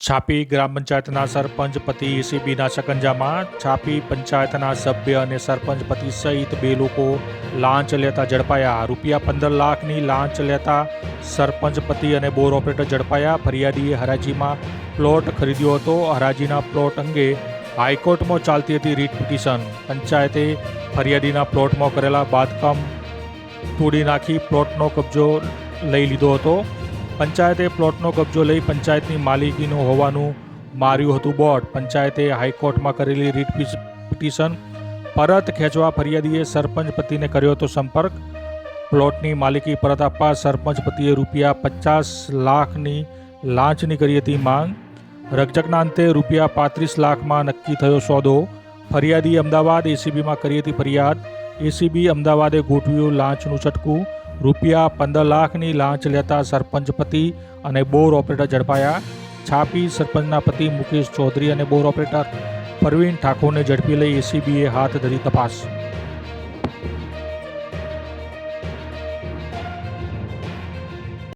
છાપી ગ્રામ પંચાયતના સરપંચ પતિ એસીબીના શકંજામાં છાપી પંચાયતના સભ્ય અને સરપંચ પતિ સહિત બે લોકો લાંચ લેતા ઝડપાયા. રૂપિયા પંદર લાખની લાંચ લેતા સરપંચ પતિ અને બોર ઓપરેટર ઝડપાયા. ફરિયાદીએ હરાજીમાં પ્લોટ ખરીદ્યો હતો. હરાજીના પ્લોટ અંગે હાઈકોર્ટમાં ચાલતી હતી રીટ પિટિશન. પંચાયતે ફરિયાદીના પ્લોટમાં કરેલા બાંધકામ તોડી નાખી, પ્લોટનો કબજો લઈ લીધો હતો. પંચાયતે પ્લોટનો કબજો લઈ પંચાયતની માલિકીનું હોવાનું માર્યું હતું બોર્ડ. પંચાયતે હાઈકોર્ટમાં કરેલી રીટ પિટિશન પરત ખેંચવા ફરિયાદીએ સરપંચ પતિને કર્યો હતો સંપર્ક. પ્લોટની માલિકી પરત આપવા સરપંચ પતિએ રૂપિયા પચાસ લાખની લાંચની કરી હતી માંગ. રકઝકના અંતે રૂપિયા પાંત્રીસ લાખમાં નક્કી થયો સોદો. ફરિયાદી અમદાવાદ એસીબીમાં કરી હતી ફરિયાદ. એસીબી અમદાવાદે ગોઠવ્યું લાંચનું ચટકું રૂપિયા પંદર લાખની લાંચ લેતા સરપંચ પતિ અને બોર ઓપરેટર ઝડપાયા. છાપી સરપંચના પતિ મુકેશ ચૌધરી અને બોર ઓપરેટર પરવીન ઠાકોરને ઝડપી લઈ એસીબીએ હાથ ધરી તપાસ.